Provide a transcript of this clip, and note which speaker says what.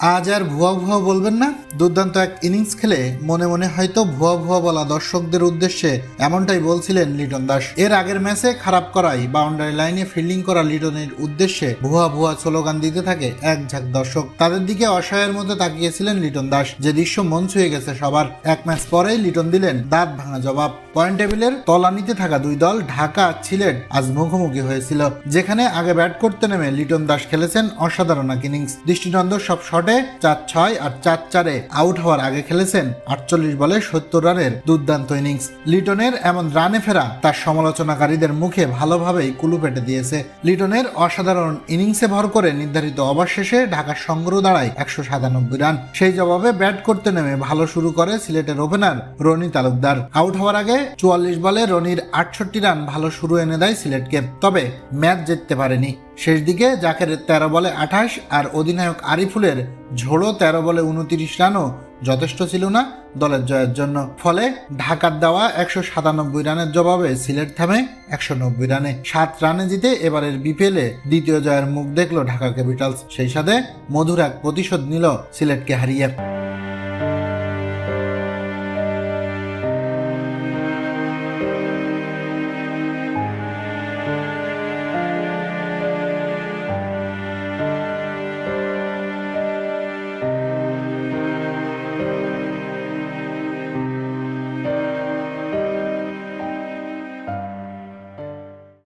Speaker 1: আজ আর ভুয়া ভুয়া বলবেন না। দুর্দান্ত এক ইনিংস খেলে মনে মনে হয়তো ভুয়া ভুয়া বলা দর্শকদের উদ্দেশ্যে এমনটাই বলছিলেন লিটন দাস। এর আগের ম্যাচে খারাপ করাই বাউন্ডারি লাইনে ফিল্ডিং করা লিটনের উদ্দেশ্যে ভুয়া ভুয়া স্লোগান দিতে থাকে এক ঝাঁক দর্শক। তাদের দিকে অসহায়ের মতো তাকিয়েছিলেন লিটন দাস। যে দৃশ্য মন ছুঁয়ে গেছে সবার, এক ম্যাচ পরেই লিটন দিলেন দাঁত ভাঙা জবাব। পয়েন্ট টেবিলের তলানিতে থাকা দুই দল ঢাকা সিলেট আজ মুখোমুখি হয়েছিল, যেখানে আগে ব্যাট করতে নেমে লিটন দাস খেলেছেন অসাধারণ এক ইনিংস। দৃষ্টিনন্দ সব শটে চার ছয় আর চার চারে আউট হওয়ার আগে খেলেছেন আটচল্লিশ বলে সত্তর রানের দুর্দান্ত ইনিংস। লিটনের এমন রানে ফেরা তার সমালোচনাকারীদের মুখে ভালোভাবেই কুলু পেটে দিয়েছে। লিটনের অসাধারণ ইনিংসে ভর করে নির্ধারিত ওভার শেষে ঢাকার সংগ্রহ দাঁড়ায় একশো সাতানব্বই রান। সেই জবাবে ব্যাট করতে নেমে ভালো শুরু করে সিলেটের ওপেনার রনি তালুকদার। আউট হওয়ার আগে চুয়াল্লিশ বলে রনির আটষট্টি রান ভালো শুরু এনে দেয় সিলেটকে। তবে ম্যাচ জিততে পারেনি। শেষ দিকে জাকের তেরো বলে আঠাশ আর অধিনায়ক আরিফুলের ঝোড়ো তেরো বলে উনতিরিশ রানও যথেষ্ট ছিল না দলের জয়ের জন্য। ফলে ঢাকার দেওয়া একশো সাতানব্বই রানের জবাবে সিলেট থামে একশো নব্বই রানে সাত রানে জিতে এবারের বিপিএলে দ্বিতীয় জয়ের মুখ দেখল ঢাকা ক্যাপিটালস। সেই সাথে মধুর এক প্রতিশোধ নিল সিলেটকে হারিয়ে।